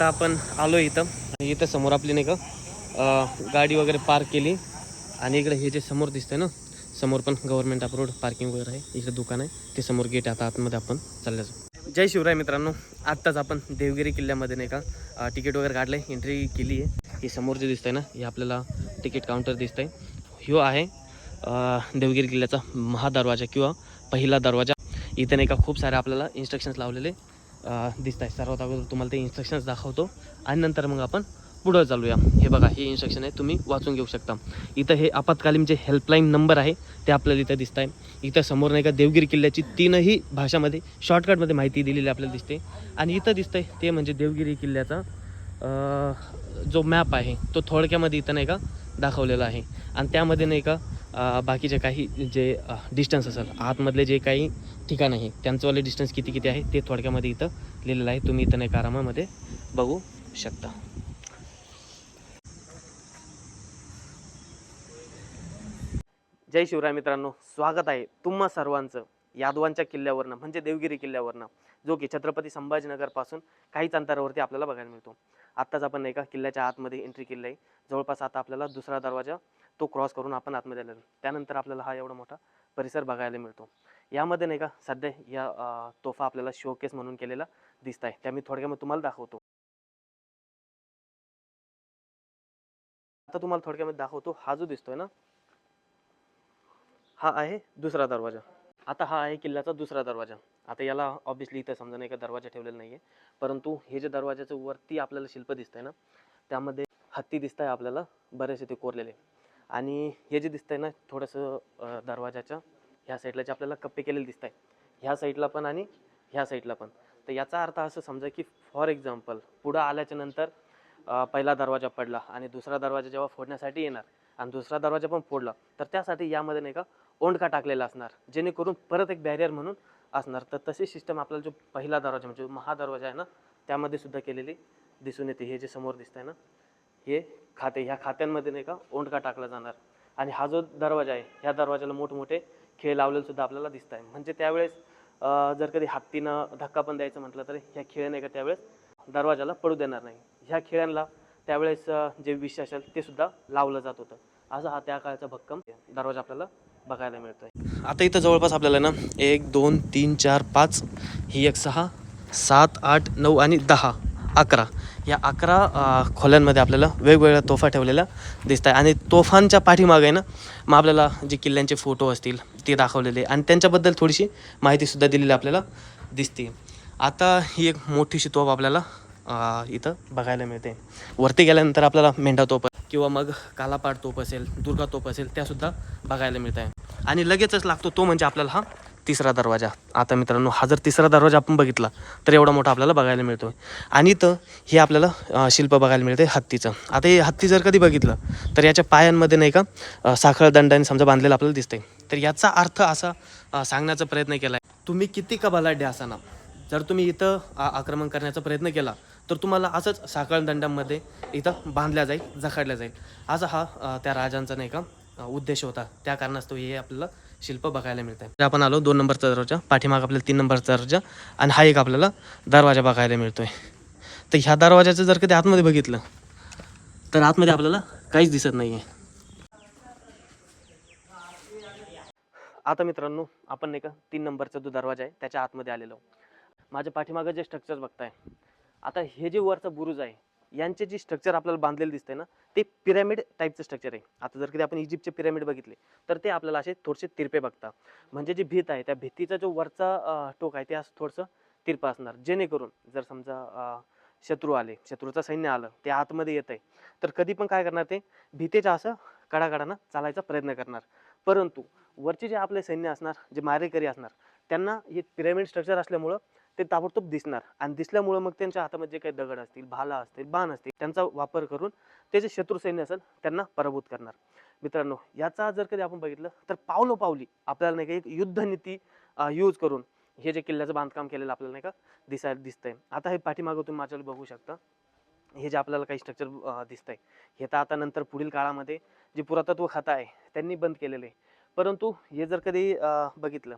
आता आपण आलो इथं. आणि इथं समोर आपली नाही का गाडी वगैरे पार्क केली. आणि इकडे हे जे समोर दिसतंय ना समोर पण गव्हर्नमेंट अप्रूव्ड पार्किंग वगैरे आहे. इकडे दुकान आहे. ते समोर गेट आता आतमध्ये आपण चालले जाऊ. जय शिवराय मित्रांनो. आत्ताच आपण देवगिरी किल्ल्यामध्ये नाही का तिकीट वगैरे काढलं आहे एंट्री केली आहे. हे समोर जे दिसतंय ना हे आपल्याला तिकीट काउंटर दिसतंय. ह्यो आहे देवगिरी किल्ल्याचा महादरवाजा किंवा पहिला दरवाजा. इथे नाही का खूप सारे आपल्याला इन्स्ट्रक्शन्स लावलेले. दिसत आहे सर्वात अगोदर तुम्हाला ते इन्स्ट्रक्शन्स दाखवतो. आणि नंतर मग आपण पुढं चालूया. हे बघा हे इन्स्ट्रक्शन आहे तुम्ही वाचून घेऊ शकता. इथं हे आपत्कालीन जे हेल्पलाईन नंबर आहे ते आपल्याला इथं दिसत आहे इथं समोर नाही का देवगिरी किल्ल्याची तीनही भाषामध्ये शॉर्टकटमध्ये माहिती दिलेली आपल्याला दिसते. आणि इथं दिसतंय ते म्हणजे देवगिरी किल्ल्याचा जो मॅप आहे तो थोडक्यामध्ये इथं नाही का दाखवलेला आहे. आणि त्यामध्ये नाही का बाकीचे काही जे डिस्टन्स असेल आतमधले जे काही ठिकाण आहे त्यांचंवाले डिस्टन्स किती किती आहे ते थोडक्यामध्ये इथं लिहिलेलं आहे. तुम्ही इथं नाही आरामामध्ये बघू शकता. जय शिवराय मित्रांनो स्वागत आहे तुम्हा सर्वांचं यादवांच्या किल्ल्यावरनं म्हणजे देवगिरी किल्ल्यावरनं जो की छत्रपती संभाजीनगरपासून काहीच अंतरावरती आपल्याला बघायला मिळतो. आत्ताच आपण नाही का किल्ल्याच्या आतमध्ये एंट्री केली आहे. जवळपास आता आपल्याला दुसरा दरवाजा तो क्रॉस करून आपण आतमध्ये आलेलो त्यानंतर आपल्याला हा एवढा मोठा परिसर बघायला मिळतो. यामध्ये नाही का सध्या या तोफा आपल्याला शोकेस म्हणून केलेला दिसत आहे. त्या मी थोडक्यामध्ये तुम्हाला दाखवतो. आता तुम्हाला थोडक्यामध्ये दाखवतो. हा जो दिसतोय ना हा आहे दुसरा दरवाजा. आता हा आहे किल्ल्याचा दुसरा दरवाजा. आता याला ऑब्विसली इथं समजा नाही का दरवाजा ठेवलेला नाही आहे परंतु हे जे दरवाजाचं वरती आपल्याला शिल्प दिसतंय ना त्यामध्ये हत्ती दिसत आहे आपल्याला बरेचसे ते कोरलेले. आणि हे जे दिसतंय ना थोडंसं दरवाजाच्या ह्या साईडला जे आपल्याला कप्पे केलेले दिसत आहे ह्या साईडला पण आणि ह्या साईडला पण. तर याचा अर्थ असं समजा की फॉर एक्झाम्पल पुढं आल्याच्यानंतर पहिला दरवाजा पडला आणि दुसरा दरवाजा जेव्हा फोडण्यासाठी येणार आणि दुसरा दरवाजा पण फोडला तर त्यासाठी यामध्ये नाही का ओंडका टाकलेला असणार जेणेकरून परत एक बॅरियर म्हणून असणार. तर तशी सिस्टम आपल्याला जो पहिला दरवाजा म्हणजे महादरवाजा आहे ना त्यामध्ये सुद्धा केलेली दिसून येते. हे जे समोर दिसत आहे ना हे खाते. ह्या खात्यांमध्ये नाही का ओंडका टाकला जाणार. आणि हा जो दरवाजा आहे ह्या दरवाजाला मोठमोठे खेळ लावलेले सुद्धा आपल्याला दिसत आहे म्हणजे त्यावेळेस जर कधी हत्तीनं धक्का पण द्यायचं म्हटलं तर ह्या खेळ नाही का त्यावेळेस दरवाजाला पडू देणार नाही. ह्या खेळांना त्यावेळेस जे विष असेल ते सुद्धा लावलं जात होतं. असं हा त्या काळाचा भक्कम दरवाजा आपल्याला बघायला मिळतोय. आता इथं जवळपास आपल्याला ना एक दोन तीन चार पाच ही एक सहा सात आठ नऊ आणि दहा अकरा. या अकरा खोल्यांमध्ये आपल्याला वेगवेगळ्या तोफा ठेवलेल्या दिसत आहे आणि तोफांच्या पाठीमागे आहे ना मग आपल्याला जे किल्ल्यांचे फोटो असतील ते दाखवलेले. आणि त्यांच्याबद्दल थोडीशी माहितीसुद्धा दिलेली आपल्याला दिसते. आता ही एक मोठीशी तोफ आपल्याला इथं बघायला मिळते. वरती गेल्यानंतर आपल्याला मेंढा तोफ किंवा मग कालापाड तोप असेल दुर्गा तोप असेल त्यासुद्धा बघायला मिळत आहे आणि लगेचच लागतो तो म्हणजे आपल्याला हा तिसरा दरवाजा. आता मित्रांनो हा जर तिसरा दरवाजा आपण बघितला तर एवढा मोठा आपल्याला बघायला मिळतो आणि इथं हे आपल्याला शिल्प बघायला मिळते हत्तीचं. आता हे हत्ती जर कधी बघितलं तर याच्या पायांमध्ये नाही का अं, साखळ दंडाने समजा बांधलेलं आपल्याला दिसतंय. तर याचा अर्थ असा सांगण्याचा प्रयत्न केला आहे तुम्ही किती का बलाढ्य असाना. जर तुम्ही इथं आक्रमण करण्याचा प्रयत्न केला तर तुम्हाला असंच साखळदंडामध्ये इथं बांधल्या जाईल जखाडल्या जाईल. असा हा त्या राजांचा नाही का उद्देश होता. त्या कारणास्तव हे आपल्याला शिल्प बघायला मिळत आहे आपण आलो दोन नंबरचा दरवाजा पाठीमाग आपल्याला तीन नंबरचा दरवाजा आणि हा एक आपल्याला दरवाजा बघायला मिळतोय. तर ह्या दरवाजाचं जर कधी आतमध्ये बघितलं तर आतमध्ये आपल्याला काहीच दिसत नाही आहे आता मित्रांनो आपण नाही का तीन नंबरचा जो दरवाजा आहे त्याच्या आतमध्ये आलेलो माझ्या पाठीमागं जे स्ट्रक्चर बघताय आता हे जे वरचा बुरुज आहे यांचे जे स्ट्रक्चर आपल्याला बांधलेलं दिसतंय ना ते पिरॅमिड टाईपचं स्ट्रक्चर आहे. आता जर कधी आपण इजिप्तचे पिरॅमिड बघितले तर ते आपल्याला असे थोडेसे तिरपे बघता म्हणजे जी भीत आहे त्या भीतीचा जो वरचा टोक आहे ते असं थोडंसं तिरपं असणार. जेणेकरून जर समजा शत्रू आले शत्रूचं सैन्य आलं ते आतमध्ये येत आहे तर कधी पण काय करणार ते? भीतेच्या असं कडाकडानं चालायचा प्रयत्न करणार. परंतु वरचे जे आपले सैन्य असणार जे मारेकरी असणार त्यांना हे पिरॅमिड स्ट्रक्चर असल्यामुळं ते ताबडतोब दिसणार. आणि दिसल्यामुळं मग त्यांच्या हातामध्ये जे काही दगड असतील भाला असतील बाण असतील त्यांचा वापर करून ते जे शत्रू सैन्य असेल त्यांना पराभूत करणार. मित्रांनो याचा जर कधी आपण बघितलं तर पावलो पावली आपल्याला नाही का एक युद्धनीती यूज करून हे जे किल्ल्याचं बांधकाम केलेलं आपल्याला नाही का दिसायला दिसतंय. आता हे पाठीमागं तुम्ही माझ्यावर बघू शकता. हे जे आपल्याला काही स्ट्रक्चर दिसतंय. हे तर आता नंतर पुढील काळामध्ये जे पुरातत्व खातं आहे त्यांनी बंद केलेलं आहे. परंतु हे जर कधी बघितलं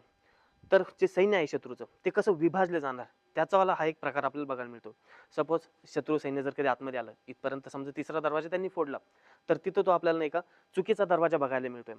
तर जे सैन्य आहे शत्रूचं ते कसं विभाजलं जाणार? त्याचावाला हा एक प्रकार आपल्याला बघायला मिळतो. सपोज शत्रू सैन्य जर कधी आतमध्ये आलं इथपर्यंत समजा तिसरा दरवाजा त्यांनी फोडला तर तिथं तो आपल्याला नाही का चुकीचा दरवाजा बघायला मिळतोय.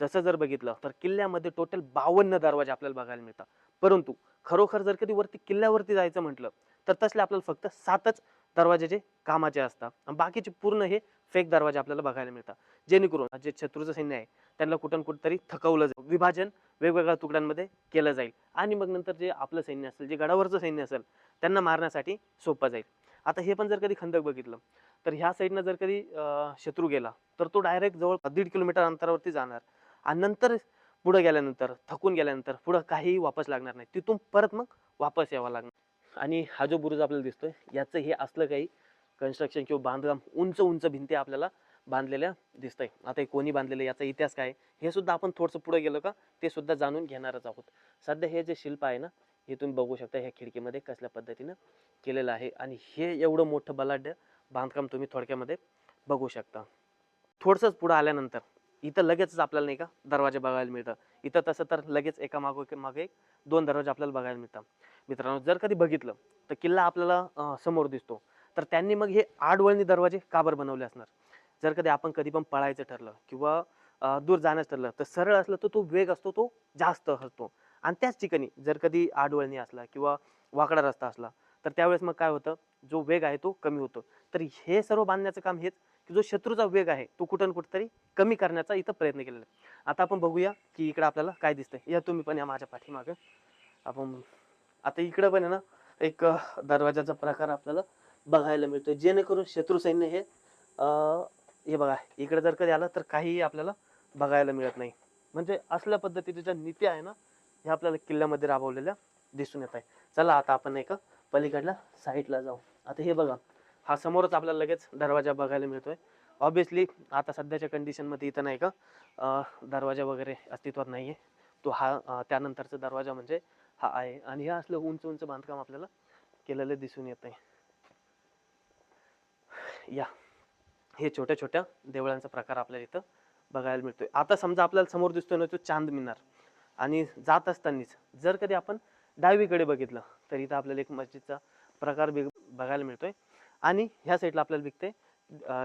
तसं जर बघितलं तर किल्ल्यामध्ये टोटल बावन्न दरवाजे आपल्याला बघायला मिळतात. परंतु खरोखर जर कधी वरती किल्ल्यावरती जायचं म्हटलं तर तसले आपल्याला फक्त सातच दरवाजाचे कामाचे असतात. आणि बाकीचे पूर्ण हे फेक दरवाजे आपल्याला बघायला मिळतात. जेणेकरून जे शत्रूचं सैन्य आहे त्यांना कुठं कुठंतरी थकवलं जाईल. विभाजन वेगवेगळ्या तुकड्यांमध्ये केलं जाईल. आणि मग नंतर जे आपलं सैन्य असेल जे गडावरचं सैन्य असेल त्यांना मारण्यासाठी सोपं जाईल. आता हे पण जर कधी खंदक बघितलं तर ह्या साईडनं जर कधी शत्रू गेला तर तो डायरेक्ट जवळ दीड किलोमीटर अंतरावरती जाणार. आणि नंतर पुढं गेल्यानंतर थकून गेल्यानंतर पुढं काहीही वापस लागणार नाही. तिथून परत मग वापस यावं लागणार. आणि हा जो बुरुज आपल्याला दिसतोय याचं हे असलं काही कन्स्ट्रक्शन किंवा बांधकाम उंच उंच भिंती आपल्याला बांधलेल्या दिसतंय. आता हे कोणी बांधलेलं याचा इतिहास काय हे सुद्धा आपण थोडंसं पुढे गेलो का ते सुद्धा जाणून घेणारच आहोत. सध्या हे जे शिल्प आहे ना हे तुम्ही बघू शकता ह्या खिडकीमध्ये कसल्या पद्धतीनं केलेलं आहे आणि हे एवढं मोठं बलाढ्य बांधकाम तुम्ही थोडक्यामध्ये बघू शकता. थोडंसंच पुढं आल्यानंतर इथं लगेचच आपल्याला नाही का दरवाजे बघायला मिळतं. इथं तसं तर लगेच एका मागो मागे एक दोन दरवाजे आपल्याला बघायला मिळतात. मित्रांनो जर कधी बघितलं तर किल्ला आपल्याला समोर दिसतो. तर त्यांनी मग हे आडवळणी दरवाजे काबर बनवले असणार? जर कधी आपण कधी पण पळायचं ठरलं किंवा दूर जाण्याचं ठरलं तर सरळ असलं तर तो वेग असतो तो जास्त असतो. आणि त्याच ठिकाणी जर कधी आडवळणी असला किंवा वाकडा रस्ता असला तर त्यावेळेस मग काय होतं? जो वेग आहे तो कमी होतो. तर हे सर्व बांधण्याचं काम हेच की जो शत्रूचा वेग आहे तो कुठं कुठंतरी कमी करण्याचा इथं प्रयत्न केलेला आहे. आता आपण बघूया की इकडं आपल्याला काय दिसतंय. या तुम्ही पण या माझ्या पाठीमागं. आपण आता इकडं पण आहे ना एक दरवाजाचा प्रकार आपल्याला बघायला मिळतोय. जेणेकरून शत्रू सैन्य हे हे बघा इकडे जर कधी आलं तर काहीही आपल्याला बघायला मिळत नाही. म्हणजे असल्या पद्धतीच्या ज्या नीती आहे ना ह्या आपल्याला किल्ल्यामध्ये राबवलेल्या दिसून येत आहे. चला आता आपण एक पलीकडला पलीकडल्या साईडला जाऊ. आता हे बघा हा समोरच आपल्याला लगेच दरवाजा बघायला मिळतोय. ऑब्व्हियसली आता सध्याच्या कंडिशनमध्ये इथं नाही का? दरवाजा वगैरे अस्तित्वात नाही आहे तो हा त्यानंतरचा दरवाजा म्हणजे हा आहे. आणि हे असलं उंच उंच बांधकाम आपल्याला केलेलं दिसून येत नाही या. हे छोट्या छोट्या देवळांचा प्रकार आपल्याला इथं बघायला मिळतोय. आता समजा आपल्याला समोर दिसतोय ना तो चांद मिनार. आणि जात असतानाच जर कधी आपण डावीकडे बघितलं तर इथं आपल्याला एक मस्जिदचा प्रकार बघायला मिळतोय. आणि ह्या साईडला आपल्याला विकते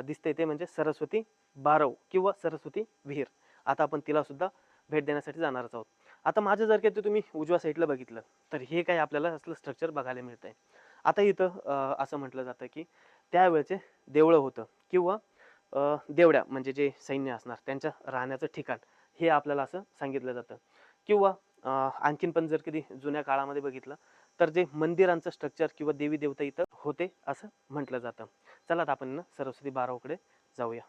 दिसते ते म्हणजे सरस्वती बारव किंवा सरस्वती विहीर. आता आपण तिला सुद्धा भेट देण्यासाठी जाणारच आहोत. आता माझं जर काही तुम्ही उजव्या साईडला बघितलं तर हे काही आपल्याला असलं स्ट्रक्चर बघायला मिळतंय. आता इथं असं म्हटलं जातं की त्यावेळेचे देवळं होतं किंवा देवड्या म्हणजे जे सैन्य असणार त्यांच्या राहण्याचं ठिकाण हे आपल्याला असं सांगितलं जातं. किंवा आणखीन पण जर कधी जुन्या काळामध्ये बघितलं तर जे मंदिरांचं स्ट्रक्चर किंवा देवी देवता इथं होते असं म्हटलं जातं. चला आता आपण सरस्वती बारावकडे जाऊया.